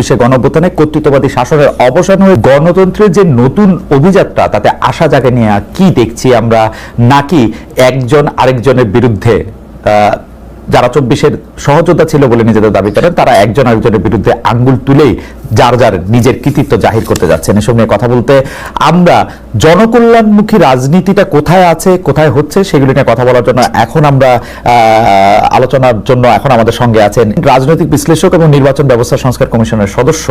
চব্বিশে গণঅভ্যুত্থানে কর্তৃত্ববাদী শাসনের অবসান হয়ে গণতন্ত্রের যে নতুন অভিযাত্রা, তাতে আশা জাগে নিয়ে কি দেখছি আমরা? নাকি একজন আরেকজনের বিরুদ্ধে যারা চব্বিশের সহযোদ্ধা ছিল বলে নিজেদের দাবি করেন, তারা একজন আরেকজনের বিরুদ্ধে আঙ্গুল তুলেই যার যার নিজের কৃতিত্ব জাহির করতে যাচ্ছেন। এসব নিয়ে কথা বলতে আমরা জনকল্যাণমুখী রাজনীতিটা কোথায় আছে, কোথায় হচ্ছে সেগুলি নিয়ে কথা বলার জন্য এখন আমরা আলোচনার জন্য এখন আমাদের সঙ্গে আছেন রাজনৈতিক বিশ্লেষক এবং নির্বাচন ব্যবস্থা সংস্কার কমিশনের সদস্য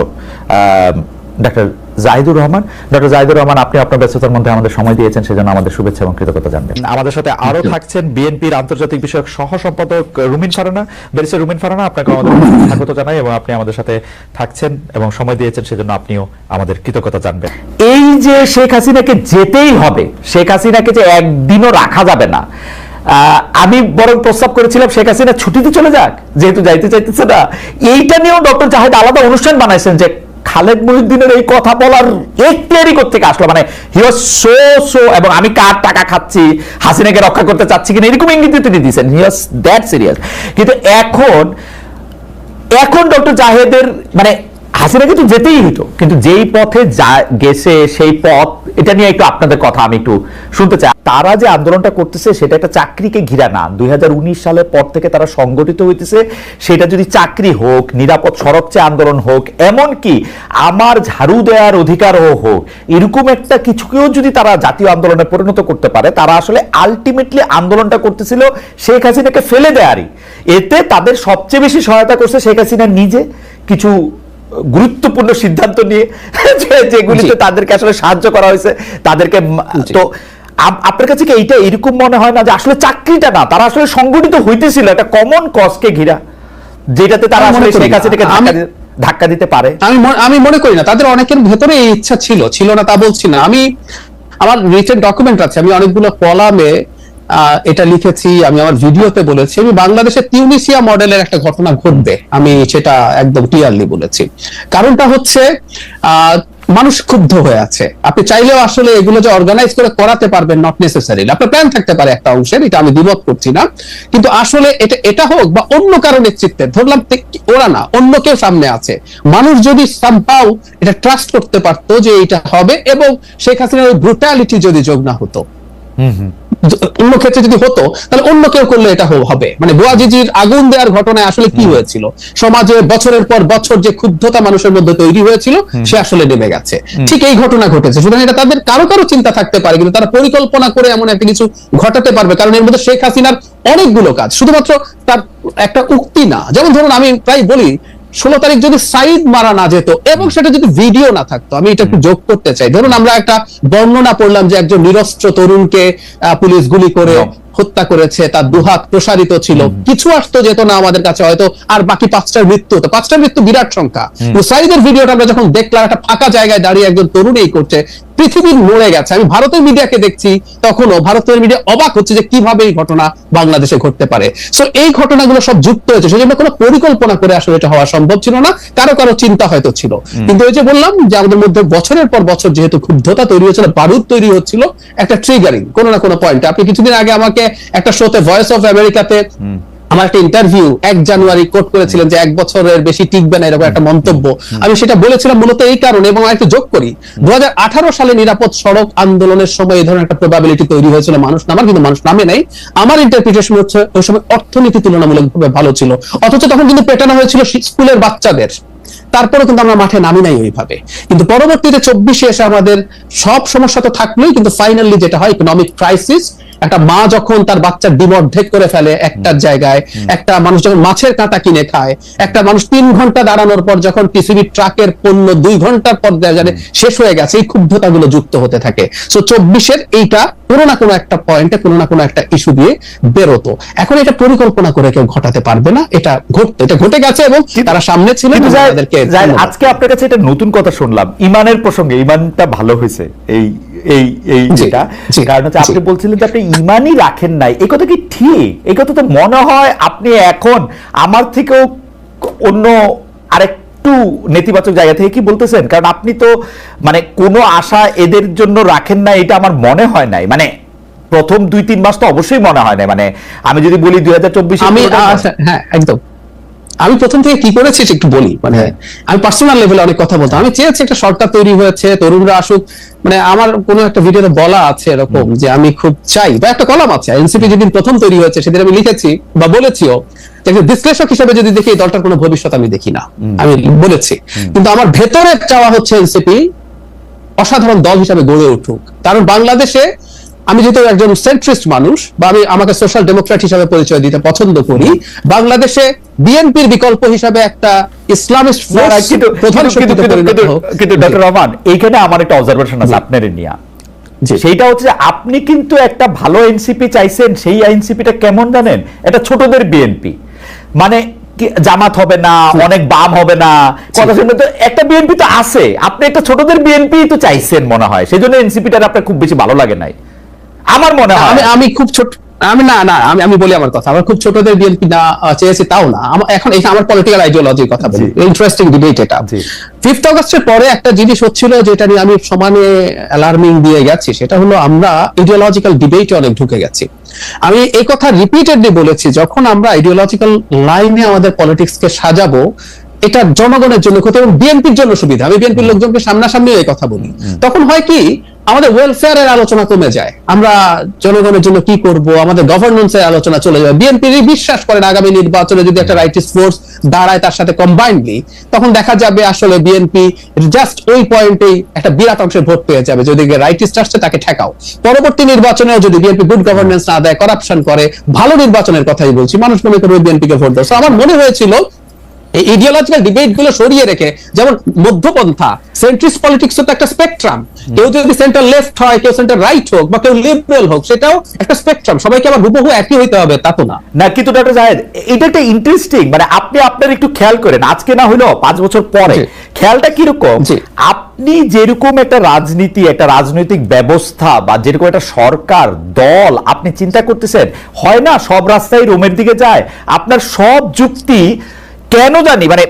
ডক্টর জাহিদুর রহমান। ডক্টর জাহিদুর রহমান আপনি আপনার ব্যস্ততার মধ্যে আমাদের সময় দিয়েছেন সেজন্য আমাদের শুভেচ্ছা এবং কৃতজ্ঞতা জানবেন। আমাদের সাথে আরও থাকছেন বিএনপির আন্তর্জাতিক বিষয়ক সহ সম্পাদক রুমিন ফারানা। ব্যারিস্টার রুমিন ফারানা আপনাকে আমাদের স্বাগত জানাই এবং আপনি আমাদের সাথে থাকছেন এবং সময় দিয়েছেন সেজন্য আপনিও আমাদের কৃতজ্ঞতা জানবেন। এই যে শেখ হাসিনাকে যেতেই হবে শেখ হাসিনাকে যে একদিনও রাখা যাবে না আহ, আমি বরং প্রস্তাব করেছিলাম শেখ হাসিনা ছুটিতে চলে যাক যেহেতু যাইতে চাইতেছে না। এইটা নিয়েও ডক্টর জাহেদ আলাদা অনুষ্ঠান বানাইছেন যে খালেদ মহিউদ্দিনের এই কথা বলার এখতিয়ারই থেকে আসলো? মানে হি ওয়াজ সো সো এবং আমি কার টাকা খাচ্ছি, হাসিনাকে রক্ষা করতে চাচ্ছি কিনা এরকম ইঙ্গিত তিনি দিয়েছেন। হি ওয়াজ দ্যাট সিরিয়াস কিন্তু এখন এখন ডক্টর জাহেদের মানে হাসিনাকে তো যেতেই হতো কিন্তু যেই পথে যা গেছে, সেই পথ, এটা নিয়ে একটু আপনাদের কথা আমি একটু শুনতে চাই। তারা যে আন্দোলনটা করতেছে, সেটা একটা চাকরিকে ঘিরা না। দুই সালের পর থেকে তারা সংগঠিত হইতেছে। সেটা যদি চাকরি হোক, নিরাপদ সড়ক চেয়ে আন্দোলন হোক এমন কি আমার ঝাড়ু দেওয়ার অধিকারও হোক, এরকম একটা কিছুকেও যদি তারা জাতীয় আন্দোলনে পরিণত করতে পারে, তারা আসলে আলটিমেটলি আন্দোলনটা করতেছিল শেখ হাসিনাকে ফেলে দেয়ারই এতে তাদের সবচেয়ে বেশি সহায়তা করছে শেখ হাসিনা নিজে। কিছু গুরুত্বপূর্ণ সিদ্ধান্ত নিয়ে যেগুলিতে তাদেরকে আসলে সাহায্য করা হয়েছে তাদেরকে তো আপনার কাছে কি এইটা এরকম মনে হয় না যে আসলে চাকরিটা না তারা আসলে সংগঠিত হইতেছিল একটা কমন কজকে ঘিরা যেটাতে তারা আসলে শেখ না। হাসিনাকে ধাক্কা দিতে পারে। আমি আমি মনে করি না। তাদের অনেকের ভেতরে এই ইচ্ছা ছিল ছিল না তা বলছি না। আমি আমার রিটেন ডকুমেন্ট আছে আমি অনেকগুলো কলামে এটা লিখেছি, আমি আমার ভিডিওতে বলেছি, আমি বাংলাদেশের তিউনিসিয়া মডেলের একটা ঘটনা ঘটবে, আমি সেটা একদম ক্লিয়ারলি বলেছি। কারণটা হচ্ছে মানুষ ক্ষুব্ধ হয়ে আছে। আপনি চাইলেও আসলে এগুলো যে অর্গানাইজ করে করাতে পারবেন নট নেসেসারি আপনার প্ল্যান থাকতে পারে একটা অংশের, এটা আমি দ্বিমত করছি না। কিন্তু আসলে এটা এটা হোক বা অন্য কারও নেতৃত্বে ধরলাম ওরা না, অন্য কেউ সামনে আছে। মানুষ যদি সামহাও এটা ট্রাস্ট করতে পারতো যে এটা হবে, এবং শেখ হাসিনার ব্রুটালিটি যদি যোগ না হতো। য- অন্য ক্ষেত্রে যদি হতো তাহলে অন্য কেউ করলে এটা হবে। মানে বোয়াজিজির আগুন দেওয়ার ঘটনায় আসলে কি হয়েছিল? সমাজে বছরের পর বছর যে ক্ষুব্ধতা মানুষের মধ্যে তৈরি হয়েছিল সে আসলে নেমে গেছে। ঠিক এই ঘটনা ঘটেছে। সুতরাং এটা তাদের কারও কারও চিন্তা থাকতে পারে কিন্তু তারা পরিকল্পনা করে এমন একটা কিছু ঘটাতে পারবে। কারণ এর মধ্যে শেখ হাসিনার অনেকগুলো কাজ শুধুমাত্র তার একটা উক্তি না। যেমন ধরুন আমি প্রায় বলি ষোলো তারিখ যদি সাইড মারা না যেত এবং সেটা যদি ভিডিও না থাকতো আমি এটা একটু যোগ করতে চাই। ধরুন আমরা একটা বর্ণনা পড়লাম যে একজন নিরস্ত্র তরুণকে পুলিশ গুলি করে। হত্যা করেছে তার দুহাত প্রসারিত ছিল। কিছু আসতো যেত না আমাদের কাছে হয়তো আর বাকি পাঁচটার মৃত্যু হতো। পাঁচটার মৃত্যু বিরাট সংখ্যা। সাইদের ভিডিওটা আমরা যখন দেখলাম একটা ফাঁকা জায়গায় দাঁড়িয়ে একজন তরুণ এই করছে পৃথিবীর মরে গেছে। আমি ভারতের মিডিয়াকে দেখছি তখনও ভারতের মিডিয়া অবাক হচ্ছে যে কীভাবে এই ঘটনা বাংলাদেশে ঘটতে পারে। সো এই ঘটনাগুলো সব যুক্ত হয়েছে সেজন্য কোনো পরিকল্পনা করে আসলে এটা হওয়া সম্ভব ছিল না। কারও কারও চিন্তা হয়তো ছিল। কিন্তু ওই যে বললাম যে আমাদের মধ্যে বছরের পর বছর যেহেতু ক্ষুব্ধতা তৈরি হচ্ছিল বারুদ তৈরি হচ্ছিল একটা ট্রিগারিং কোনো না কোনো পয়েন্ট আপনি কিছুদিন আগে আমাকে একটা শোতে ভয়েস অফ আমেরিকাতে আমার একটা ইন্টারভিউ এক জানুয়ারি কোট করেছিলেন যে এক বছরের বেশি টিকবে না এরকম একটা মন্তব্য। আমি সেটা বলেছিলাম মূলত এই কারণে এবং আরেকটু যোগ করি। দু হাজার আঠারো সালে নিরাপদ সড়ক আন্দোলনের সময় এই ধরনের একটা প্রবাবিলিটি তৈরি হয়েছিল। মানুষ নামার কিন্তু মানুষ নামে নাই। আমার ইন্টারপ্রিটেশন হচ্ছে ওই সময় অর্থনীতি তুলনামূলকভাবে ভালো ছিল। অথচ তখন কিন্তু পেটানো হয়েছিল স্কুলের বাচ্চাদের। তারপরে কিন্তু আমরা মাঠে নামি নাই ওইভাবে। কিন্তু পরবর্তীতে চব্বিশে এসে আমাদের সব সমস্যা তো থাকলোই কিন্তু ফাইনালি যেটা হয় ইকোনমিক ক্রাইসিস একটা মা যখন তার বাচ্চার ডিম অর্ধেক করে ফেলে একটার জায়গায় একটা মানুষ যখন মাছের কাঁটা কিনে খায় একটা মানুষ তিন ঘণ্টা দাঁড়ানোর পর যখন পৃথিবীর ট্রাকের পণ্য দুই ঘণ্টার পর যায় শেষ হয়ে গেছে এই ক্ষুব্ধতাগুলো যুক্ত হতে থাকে। সো চব্বিশের এইটা কোনো না কোনো একটা পয়েন্টে কোনো না কোনো একটা ইস্যু দিয়ে বেরোতো। এখন এটা পরিকল্পনা করে কেউ ঘটাতে পারবে না এটা ঘটতো এটা ঘটে গেছে এবং তারা সামনে ছিলেন তাদেরকে। আজকে আপনার কাছে এটা নতুন কথা শুনলাম। ইমানের প্রসঙ্গে ইমানটা ভালো হয়েছে এই এই এই যেটা। কারণ হচ্ছে আপনি বলছিলেন যে আপনি ইমানই রাখেন নাই। এই কথা কি ঠিক? এই কথা তো মনে হয় আপনি এখন আমার থেকেও অন্য আরেকটু নেতিবাচক জায়গা থেকে কি বলতেছেন? কারণ আপনি তো মানে কোনো আশা এদের জন্য রাখেন না এটা আমার মনে হয় নাই। মানে প্রথম দুই তিন মাস তো অবশ্যই মনে হয় না মানে আমি যদি বলি দুই হাজার চব্বিশে আমি হ্যাঁ একদম। আমি প্রথম থেকে কি করেছি একটু বলি। মানে হ্যাঁ। আমি পার্সোনাল লেভেলে অনেক কথা বলতাম। আমি চেয়েছি একটা সরকার তৈরি হয়েছে তরুণরা আসুক। মানে আমার কোনো একটা ভিডিওতে বলা আছে এরকম যে আমি খুব চাই। বা একটা কলাম আছে এনসিপি যেদিন প্রথম তৈরি হয়েছে সেদিন আমি লিখেছি বা বলেছিও যে একজন বিশ্লেষক হিসেবে যদি দেখি দলটার কোনো ভবিষ্যৎ আমি দেখি না। আমি বলেছি। কিন্তু আমার ভেতরে চাওয়া হচ্ছে এনসিপি অসাধারণ দল হিসাবে গড়ে উঠুক। কারণ বাংলাদেশে আমি যেহেতু একজন সেন্ট্রিস্ট মানুষ বা আমি আমাকে সোশ্যাল ডেমোক্রেট হিসাবে পরিচয় দিতে পছন্দ করি বাংলাদেশে বিএনপির বিকল্প হিসাবে একটা ইসলামিস্ট প্রধান কিন্তু- শক্তিতে কিন্তু- পরিণত কিন্তু- ডক্টর রহমান এইখানে আমার একটা অবজারভেশন আছে আপনার নিয়ে। সেইটা হচ্ছে আপনি কিন্তু একটা ভালো এনসিপি চাইছেন সেই এনসিপিটা কেমন জানেন? এটা ছোটদের বিএনপি মানে জামাত হবে না অনেক বাম হবে না কথা শুনবে তো একটা বিএনপি তো আছে। আপনি একটা ছোটদের বিএনপি তো চাইছেন মনে হয়। সেই জন্য এনসিপিটা আপনার খুব বেশি ভালো লাগে নাই। আমার মনে হয় আমি আমি খুব ছোট আমি না না আমি আমি বলি আমার কথা। আমার খুব ছোটদের বিএনপি না চেয়েছি তাও না। আমার এখন এই আমার পলিটিক্যাল আইডিওলজির কথা বলি। ইন্টারেস্টিং ডিবেট এটা। ফিফথ অগস্টের পরে একটা জিনিস হচ্ছিল যেটা নিয়ে আমি সমানে অ্যালার্মিং দিয়ে গেছি সেটা হলো আমরা ইডিওলজিক্যাল ডিবেটে অনেক ঢুকে গেছি। আমি এই কথা রিপিটেডলি বলেছি যখন আমরা ইডিওলজিক্যাল লাইনে আমাদের পলিটিক্সকে সাজাবো এটা জনগণের জন্য ক্ষতি এবং বিএনপির জন্য সুবিধা। আমি বিএনপির লোকজনকে সামনাসামনি এই কথা বলি। তখন হয় কি আমাদের ওয়েলফেয়ারের আলোচনা কমে যায়। আমরা জনগণের জন্য কি করব? আমাদের গভর্নেন্সের আলোচনা চলে যাবে। বিএনপির বিশ্বাস করেন, আগামী নির্বাচনে যদি একটা রাইটিস্ট ফোর্স দাঁড়ায় তার সাথে কম্বাইন্ডলি তখন দেখা যাবে আসলে বিএনপি জাস্ট ওই পয়েন্টেই একটা বিরাট অংশের ভোট পেয়ে যাবে। যদি রাইটিস্ট আসছে তাকে ঠেকাও। পরবর্তী নির্বাচনেও যদি বিএনপি গুড গভর্নেন্স না দেয় করাপশন করে, ভালো নির্বাচনের কথাই বলছি, মানুষ মনে করবে বিএনপি কে ভোট দেয়। আমার মনে হয়েছিল এই ইডিওলজিক্যাল ডিবেটগুলো সরিয়ে রেখে যেমন মধ্যপন্থা সেন্ট্রিস পলিটিক্স তো একটা স্পেকট্রাম কেউ যদি সেন্টার লেফট হয় কেউ সেন্টার রাইট হোক বা কেউ লিবারেল হোক সেটাও একটা স্পেকট্রাম সবাইকে আবার হুবহু একই হইতে হবে তা তো না। না কিন্তু ডক্টর জাহেদ এটা একটা ইন্টারেস্টিং মানে আপনি আপনার একটু খেয়াল করেন আজকে না হইল পাঁচ বছর পরে। খেয়ালটা কীরকম। আপনি যেরকম একটা রাজনীতি একটা রাজনৈতিক ব্যবস্থা বা যেরকম একটা সরকার দল আপনি চিন্তা করতেছেন হয় না সব রাস্তায় রোমের দিকে যায়? আপনার সব যুক্তি কেন জানি মানে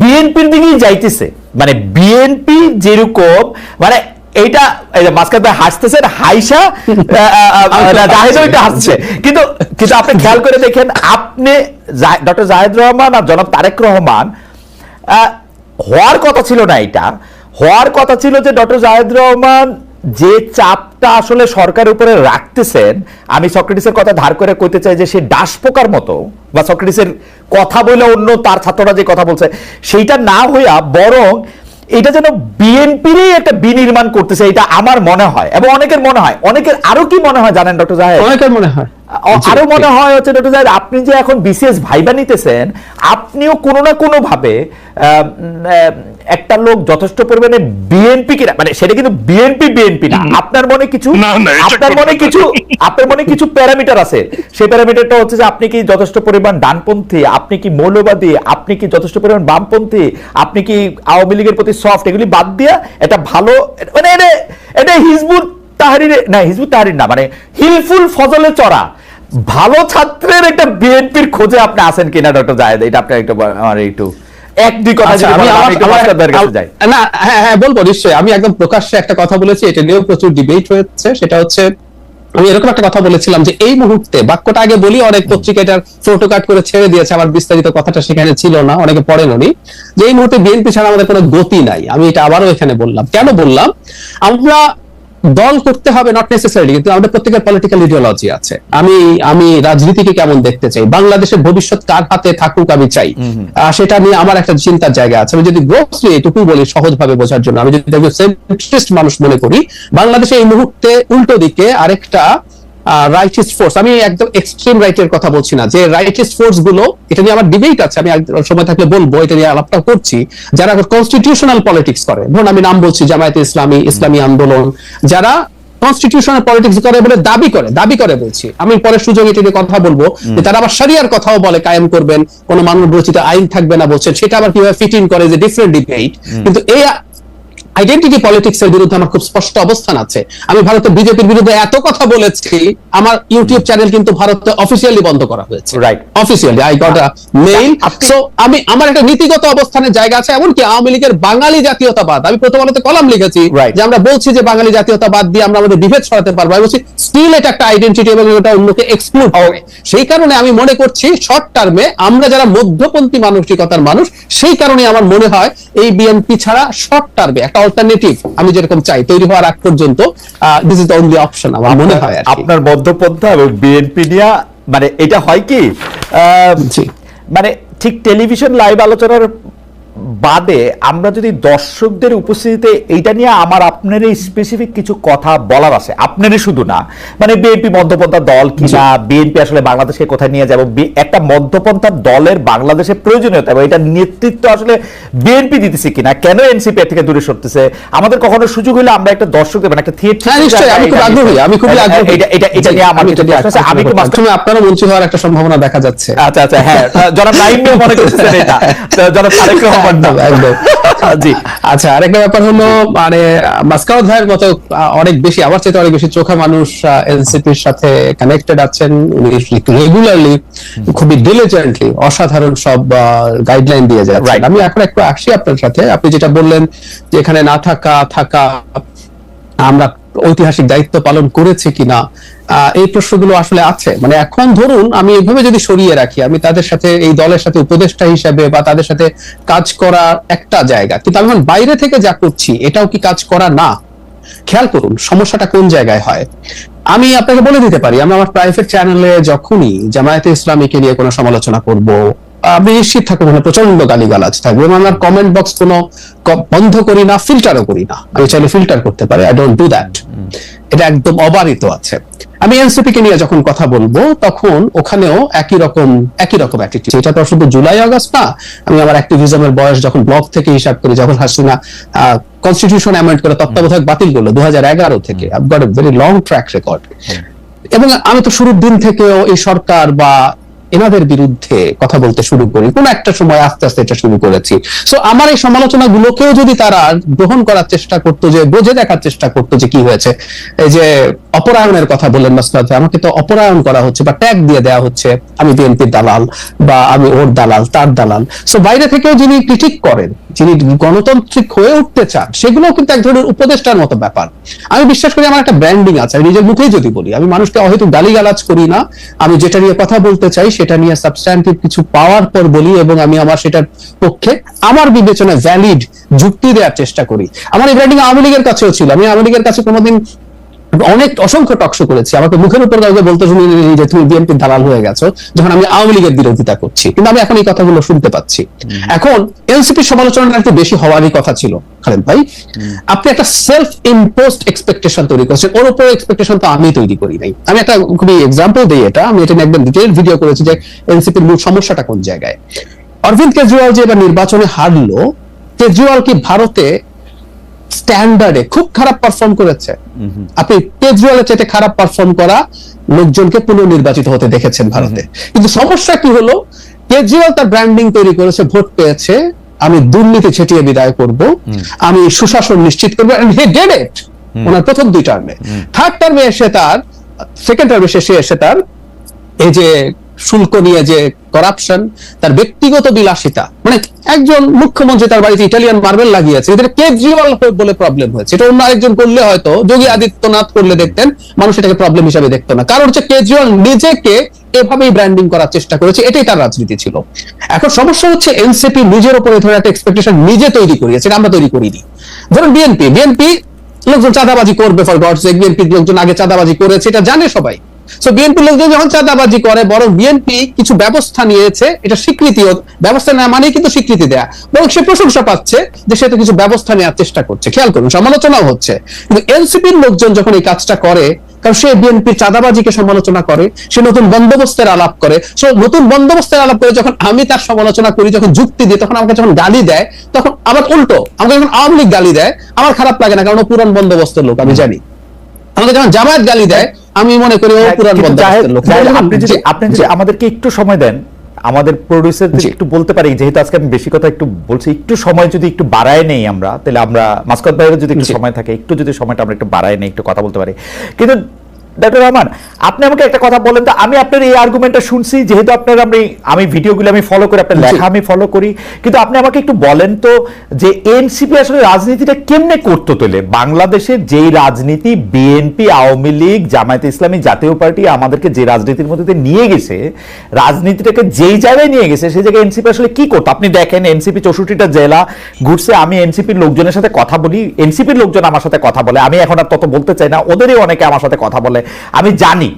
বিএনপির দিকেই যাইতেছে। মানে বিএনপি যেরকম মানে এইটা মাঝখানে হাসতেছেন হাইসা জাহেদও হাসছে। কিন্তু কিন্তু আপনি খেয়াল করে দেখেন আপনি ডক্টর জাহেদ রহমান আর জনাব তারেক রহমান হওয়ার কথা ছিল না এটা। হওয়ার কথা ছিল যে ডক্টর জাহেদ রহমান যে চাপটা আসলে সরকারের উপরে রাখতেছেন, আমি সক্রেটিসের কথা ধার করে কইতে চাই যে সে ডাস পোকার মতো, বা সক্রেটিসের কথা বলে অন্য তার ছাত্ররা যে কথা বলছে, সেইটা না হইয়া বরং এটা যেন বিএনপিরই একটা বিনির্মাণ করতেছে, এটা আমার মনে হয়, এবং অনেকের মনে হয়, অনেকের আরও কি মনে হয় জানেন, ডক্টর জাহেদ? অনেকের মনে হয়। আরও মনে হয় হচ্ছে ডক্টর জাহেদ আপনি যে এখন বিসিএস ভাইবা নিতেছেন আপনিও কোনো না কোনো ভাবে একটা লোক যথেষ্ট পরিমাণে বিএনপি কিনা মানে সেটা কিন্তু বিএনপি বিএনপি না। আপনার মনে কিছু? আপনার মনে কিছু? আপনার মনে কিছু প্যারামিটার আছে? সেই প্যারামিটারটা হচ্ছে যে আপনি কি যথেষ্ট পরিমাণ ডানপন্থী? আপনি কি মৌলবাদী? আপনি কি যথেষ্ট পরিমাণ বামপন্থী? আপনি কি আওয়ামী লীগের প্রতি সফট এগুলি বাদ দিয়া এটা ভালো মানে এটা এটা হিজবুত তাহারির না হিজবুত তাহারির না মানে হিলফুল ফজলে চড়া। ভালো ছাত্রের একটা বিএনপির খোঁজে আপনি আছেন কিনা ডক্টর জাহেদ এটা আপনি একটু আমার একটু আমি বলেন, আমি আমার- একটু আমার- মাস্টার ভাইয়ের কাছে যাই। না হ্যাঁ হ্যাঁ বলব নিশ্চয়ই। আমি একদম প্রকাশ্যে একটা কথা বলেছি এটা নিয়েও প্রচুর ডিবেট হয়েছে। সেটা হচ্ছে আমি এরকম একটা কথা বলেছিলাম যে এই মুহূর্তে বাক্যটা আগে বলি অনেক পত্রিকা এটার ফটো কাট করে ছেড়ে দিয়েছে আমার বিস্তারিত কথাটা সেখানে ছিল না অনেকে পড়েন উনি যে এই মুহূর্তে বিএনপি ছাড়া আমাদের কোনো গতি নাই আমি এটা আবারও এখানে বললাম। কেন বললাম? আমরা দল করতে হবে নট নেসেসারি কিন্তু আমাদের প্রত্যেকের পলিটিক্যাল ইডিওলজি আছে। আমি আমি রাজনীতিকে কেমন দেখতে চাই? বাংলাদেশের ভবিষ্যৎ কার হাতে থাকুক আমি চাই। সেটা নিয়ে আমার একটা চিন্তার জায়গা আছে। আমি যদি গ্রোসলি এটুকু বলি সহজ ভাবে বোঝার জন্য আমি যদি একজন সেন্ট্রিস্ট মানুষ মনে করি বাংলাদেশে এই মুহূর্তে উল্টো দিকে আরেকটা রাইটিস্ট ফোর্স আমি একদম এক্সট্রিম রাইটের কথা বলছি না। যে রাইটিস্ট ফোর্সগুলো এটা নিয়ে আমার ডিবেট আছে আমি সময় থাকলে বলব এটা নিয়ে আলাপটা করছি। যারা কনস্টিটিউশনাল পলিটিক্স করে ধরুন আমি নাম বলছি জামায়াতে ইসলামী ইসলামী আন্দোলন যারা কনস্টিটিউশনাল পলিটিক্স করে বলে দাবি করে দাবি করে বলছি। আমি পরে সুযোগ এটা নিয়ে কথা বলব যে তারা আবার শরিয়ার কথাও বলে কায়েম করবেন কোন মানব রচিত আইন থাকবে না বলছেন সেটা আবার কীভাবে ফিট ইন করে যে ডিফারেন্ট ডিবেট কিন্তু এই আইডেন্টিটি পলিটিক্স এর বিরুদ্ধে আমার খুব স্পষ্ট অবস্থান আছে। আমি ভারতের বিজেপির বিরুদ্ধে এত কথা বলেছি আমার ইউটিউব চ্যানেল কিন্তু ভারতে অফিসিয়ালি বন্ধ করা হয়েছে। Right. Officially I got a mail so আমি আমার একটা নীতিগত অবস্থানের জায়গা আছে এমনকি আওয়ামী লীগের বাঙালি জাতীয়তাবাদ। আমি প্রথম আলোতে কলাম লিখেছি যে আমরা বলছি যে বাঙালি জাতীয়তাবাদ দিয়ে আমরা আমাদের বিভেদ ছড়াতে পারব। আমি বলছি স্টিল এটা একটা আইডেন্টিটি এবং এটা অন্যকে এক্সক্লুড হবে। সেই কারণে আমি মনে করছি শর্ট টার্মে আমরা যারা মধ্যপন্থী মানসিকতার মানুষ সেই কারণে আমার মনে হয় এই বিএনপি ছাড়া শর্ট টার্মে একটা অল্টারনেটিভ আমি যেরকম চাই তৈরি হওয়ার আগ পর্যন্ত this is the only option আমার মনে হয় আপনার মধ্যপন্থা এবং বিএনপি নিয়ে মানে এটা হয় কি। মানে ঠিক টেলিভিশন লাইভ আলোচনার বাদে আমরা যদি দর্শকদের উপস্থিতিতে এইটা নিয়ে আমার আপনার স্পেসিফিক কিছু কথা বলার আছে আপনারই শুধু না। মানে বিএনপি মধ্যপন্থা দল কিনা বিএনপি আসলে বাংলাদেশকে কোথায় নিয়ে যাব একটা মধ্যপন্থা দলের বাংলাদেশে প্রয়োজনীয়তা এবং এটা নেতৃত্ব আসলে বিএনপি দিতেছে কিনা কেন এনসিপি থেকে দূরে সরতেছে? আমাদের কখনো সুযোগ হলে আমরা একটা দর্শক মানে একটা থিয়েটার হ্যাঁ আমি খুব আগ্রহী আমি খুবই আগ্রহী। এটা এটা এটা নিয়ে আমার আমি কিছু এটা নিয়ে প্রশ্ন আছে। আমি একটু মাঝখানে- প্রথমে আপনারও হওয়ার একটা সম্ভাবনা দেখা যাচ্ছে। আচ্ছা আচ্ছা হ্যাঁ জনাব নাইমিও মনে করতেছেন এটা। জনাব তারেক না একদম জি। আচ্ছা আরেকটা ব্যাপার হলো মানে মাসকাওয়াত ভাইয়ের মতো অনেক বেশি আমার চেয়ে অনেক বেশি চোখা মানুষ এনসিপির সাথে কানেক্টেড আছেন। রেগুলারলি খুবই ডিলিজেন্টলি অসাধারণ সব গাইডলাইন দিয়ে যাচ্ছেন। Right. আমি এখন একটু আসি আপনার সাথে। আপনি যেটা বললেন যে এখানে না থাকা থাকা আমরা ঐতিহাসিক দায়িত্ব পালন করেছি কিনা এই প্রশ্নগুলো আসলে আছে। মানে এখন ধরুন, আমি এইভাবে যদি সরিয়ে রাখি, আমি তাদের সাথে, এই দলের সাথে উপদেষ্টা হিসাবে বা তাদের সাথে কাজ করার একটা জায়গা, কিন্তু আমি এখন বাইরে থেকে যা করছি, এটাও কি কাজ করা না? খেয়াল করুন, সমস্যাটা কোন জায়গায় হয়। আমি আপনাকে বলে দিতে পারি, আমি আমার প্রাইভেট চ্যানেলে যখনই জামায়াতে ইসলামীকে নিয়ে কোনো সমালোচনা করব আমি নিশ্চিত থাকব মানে প্রচণ্ড গালিগালাজ থাকবে। এবং আমার কমেন্ট বক্স কোনো বন্ধ করি না ফিল্টারও করি না। আমি চাইলে ফিল্টার করতে পারি আই ডোন্ট ডু দ্যাট এটা একদম অবারিত আছে। আমি এনসিপি কে নিয়ে যখন কথা বলব তখন ওখানেও একই রকম একই রকম অ্যাটিটিউড এটা তো শুধু জুলাই আগস্ট না আমি আমার অ্যাক্টিভিজমের বয়স যখন ব্লক থেকে হিসাব করি যখন হাসিনা কনস্টিটিউশন অ্যামেন্ড করে তত্ত্বাবধায়ক বাতিল করল দু হাজার এগারো থেকে। I've got a very long track record এবং আমি তো শুরুর দিন থেকেও এই সরকার বা এনাদের বিরুদ্ধে কথা বলতে শুরু করি। কোন একটা সময় আস্তে আস্তে এটা শুরু করেছি। সো আমার এই সমালোচনা গুলোকেও যদি তারা গ্রহণ করার চেষ্টা করতো, যে বোঝে দেখার চেষ্টা করতো যে কি হয়েছে, এই যে অপরায়ণের কথা বললেন মাসনাদ আমাকে তো অপরায়ণ করা হচ্ছে বা ট্যাগ দিয়ে দেওয়া হচ্ছে, আমি বিএনপির দালাল বা আমি ওর দালাল, তার দালাল। সো বাইরে থেকেও যিনি ক্রিটিক করেন, যিনি গণতান্ত্রিক হয়ে উঠতে চান সেগুলো কিন্তু এক ধরনের উপদেষ্টার মতো ব্যাপার। আমি বিশ্বাস করি আমার একটা ব্র্যান্ডিং আছে, আমি নিজের মুখেই যদি বলি, আমি মানুষকে হয়তো গালিগালাজ করি না, আমি যেটা নিয়ে কথা বলতে চাই সেটা নিয়ে সাবস্ট্যান্টিভ কিছু পাওয়ার পর বলি এবং আমি আমার সেটার পক্ষে আমার বিবেচনা ভ্যালিড যুক্তি দেওয়ার চেষ্টা করি। আমার ব্র্যান্ডিং আওয়ামী লীগের কাছেও ছিল। আমি আওয়ামী লীগের কাছে কোনোদিন অনেক অসংখ্য টকশো করেছি। আমাকে মুখের উপর কাউকে বলতে শুনি যে তুমি বিএনপির দালাল হয়ে গেছো যখন আমি আওয়ামী লীগের বিরোধিতা করছি। কিন্তু আমি এখন এই কথাগুলো শুনতে পাচ্ছি। এখন এনসিপি সমালোচনাটা একটু বেশি হওয়ারই কথা ছিল খালেদ ভাই। আপনি একটা সেলফ এক্সপেকটেশন তৈরি করছেন। ওর উপর এক্সপেকটেশন তো আমি তৈরি করি নাই। আমি একটা খুবই এক্সাম্পল দিই এটা। আমি এটা নিয়ে একদম ডিটেল ভিডিও করেছি যে এনসিপির মূল সমস্যাটা কোন জায়গায়। অরবিন্দ কেজরিওয়াল যে এবার নির্বাচনে হারলো কেজরিওয়াল কি ভারতে স্ট্যান্ডার্ডে খুব খারাপ পারফর্ম করেছে। আপনি কেজরিওয়ালের চাইতে খারাপ পারফর্ম করা লোকজনকে পুনর্নির্বাচিত হতে দেখেছেন ভারতে। কিন্তু সমস্যা কি হলো? কেজরিওয়াল তার ব্র্যান্ডিং তৈরি করেছে ভোট পেয়েছে আমি দুর্নীতি ছেটিয়ে বিদায় করব আমি সুশাসন নিশ্চিত করব হে ডেড ইট ওনার প্রথম দুই টার্মে থার্ড টার্মে এসে তার সেকেন্ড টার্মে শেষে এসে তার এই যে শুল্ক নিয়ে যে করাপশন তার ব্যক্তিগত বিলাসিতা। মানে একজন মুখ্যমন্ত্রী তার বাড়িতে ইটালিয়ান মার্বেল লাগিয়েছে, এদের কেজরিওয়াল বলে প্রবলেম হয়েছে। এটা অন্য আরেকজন করলে হয়তো, যোগী আদিত্যনাথ করলে দেখতেন, মানুষ এটাকে প্রবলেম হিসাবে দেখতো না। কারণ হচ্ছে কেজরিওয়াল নিজেকে এভাবেই ব্র্যান্ডিং করার চেষ্টা করেছে, এটাই তার রাজনীতি ছিল। এখন সমস্যা হচ্ছে এনসিপি নিজের উপরে ধরে একটা এক্সপেকটেশন নিজে তৈরি করিয়েছে, এটা আমরা তৈরি করিনি। ধরুন বিএনপি বিএনপি লোকজন চাঁদাবাজি করবে ফর গডস বিএনপি লোকজন আগে চাঁদাবাজি করেছে, এটা জানে সবাই। সো বিএনপি লোকজন যখন চাঁদাবাজি করে, বরং বিএনপি কিছু ব্যবস্থা নিয়েছে, এটা স্বীকৃতি ব্যবস্থা নেওয়া মানে কিন্তু স্বীকৃতি দেয়া। বরং সে প্রশংসা পাচ্ছে যে সে তো কিছু ব্যবস্থা নেওয়ার চেষ্টা করছে। খেয়াল করুন, সমালোচনাও হচ্ছে। কিন্তু এনসিপির লোকজন যখন এই কাজটা করে, কারণ সে বিএনপির চাঁদাবাজিকে সমালোচনা করে, সে নতুন বন্দোবস্তের আলাপ করে। সে নতুন বন্দোবস্তের আলাপ করে যখন আমি তার সমালোচনা করি, যখন যুক্তি দিই, তখন আমাকে যখন গালি দেয়, তখন আবার উল্টো, আমাকে যখন আওয়ামী লীগ গালি দেয়, আমার খারাপ লাগে না, কারণ পুরান বন্দোবস্তের লোক, আমি জানি। আমাকে যখন জামায়াত গালি দেয় আমি মনে করি ও পুরান জাহেদ, আপনি যদি আপনি যদি আমাদেরকে একটু সময় দেন আমাদের প্রডিউসার। একটু বলতে পারি যেহেতু আজকে আমি বেশি কথা একটু বলছি একটু সময় যদি একটু বাড়ায় নেই আমরা তাহলে আমরা মাস্কত ভাইয়েরও যদি একটু সময় থাকে একটু যদি সময়টা আমরা একটু বাড়ায় নেই একটু কথা বলতে পারি। কিন্তু ডক্টর রহমান আপনি আমাকে একটা কথা বলেন তো আমি আপনার এই আর্গুমেন্টটা শুনছি যেহেতু আপনার আমি আমি ভিডিওগুলো আমি ফলো করি আপনার লেখা আমি ফলো করি কিন্তু আপনি আমাকে একটু বলেন তো যে এনসিপি আসলে রাজনীতিটা কেমনে করতো তোলে বাংলাদেশের যেই রাজনীতি বিএনপি আওয়ামী লীগ জামায়াতে ইসলামী জাতীয় পার্টি আমাদেরকে যে রাজনীতির মধ্যে দিয়ে নিয়ে গেছে রাজনীতিটাকে যেই জায়গায় নিয়ে গেছে সেই জায়গায় এনসিপি আসলে কি করতো? আপনি দেখেন এনসিপি চৌষট্টিটা জেলা ঘুরছে আমি এনসিপির লোকজনের সাথে কথা বলি এনসিপির লোকজন আমার সাথে কথা বলে আমি এখন আর তত বলতে চাই না ওদেরই অনেকে আমার সাথে কথা বলে। আমি জানি।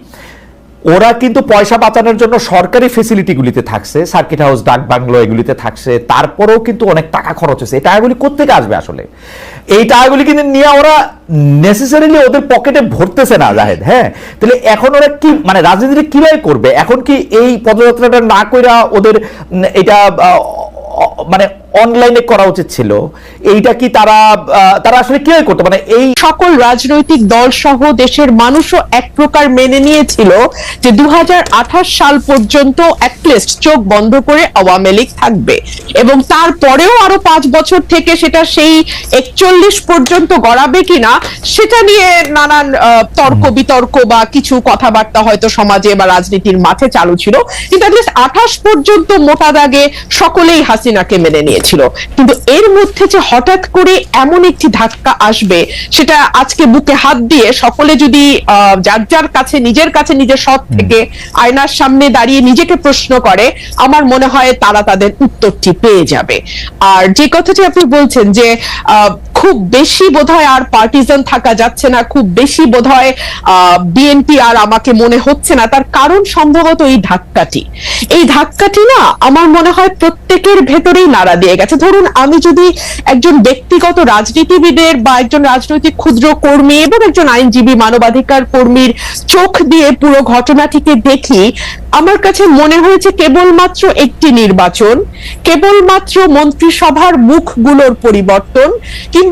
ওরা কিন্তু পয়সা বাঁচানোর জন্য সরকারি ফেসিলিটিগুলিতে থাকছে সার্কিট হাউস ডাক বাংলো এগুলিতে থাকছে, তারপরেও কিন্তু অনেক টাকা খরচ হয়েছে। এই টাকাগুলি কোথেকে আসবে আসলে? এই টাকাগুলি কিন্তু নিয়ে ওরা নেসেসারিলি ওদের পকেটে ভরতেছে না, জাহেদ হ্যাঁ? তাহলে এখন ওরা কি মানে রাজনীতিটা কীভাবে করবে? এখন কি এই পদযাত্রাটা না কইরা ওদের এটা মানে অনলাইনে করা উচিত ছিল। এইটা কি তারা তারা আসলে কীভাবে করতো? মানে এই সকল রাজনৈতিক দল সহ দেশের মানুষও এক প্রকার মেনে নিয়েছিল যে দু হাজার আঠাশ সাল পর্যন্ত অ্যাটলিস্ট চোখ বন্ধ করে আওয়ামী লীগ থাকবে। এবং তারপরেও আরও পাঁচ বছর থেকে সেটা সেই একচল্লিশ পর্যন্ত গড়াবে কিনা সেটা নিয়ে নানান আহ, তর্ক বিতর্ক বা কিছু কথাবার্তা হয়তো সমাজে বা রাজনীতির মাঠে চালু ছিল। কিন্তু অ্যাটলিস্ট আঠাশ পর্যন্ত মোটা দাগে সকলেই হাসিনাকে মেনে নিয়েছিল কিন্তু এর মধ্যে যে হঠাৎ করে এমন একটি ধাক্কা আসবে সেটা আজকে বুকে হাত দিয়ে সকলে যদি আহ, যার যার কাছে নিজের কাছে নিজের সৎ থেকে আয়নার সামনে দাঁড়িয়ে নিজেকে প্রশ্ন করে আমার মনে হয় তারা তাদের উত্তরটি পেয়ে যাবে। আর যে কথাটি আপনি বলছেন যে আহ, খুব বেশি বোধহয় আর পার্টিজান থাকা যাচ্ছে না, খুব বেশি বোধহয় বিএনপি আর আমাকে মনে হচ্ছে না। তার কারণ সম্ভবত এই ধাক্কাটি। এই ধাক্কাটি না আমার মনে হয় প্রত্যেকের ভেতরেই নাড়া দিয়ে গেছে। ধরুন, আমি যদি একজন ব্যক্তিগত রাজনীতিবিদের বা একজন রাজনৈতিক ক্ষুদ্র কর্মী এবং একজন আইনজীবী, মানবাধিকার কর্মীর চোখ দিয়ে পুরো ঘটনাটিকে দেখি, আমার কাছে মনে হয়েছে কেবলমাত্র একটি নির্বাচন, কেবলমাত্র মন্ত্রিসভার মুখগুলোর পরিবর্তন, কিংবা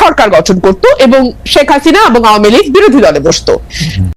সরকার গঠন করত এবং শেখ হাসিনা এবং আওয়ামী লীগ বিরোধী দলে বসতো।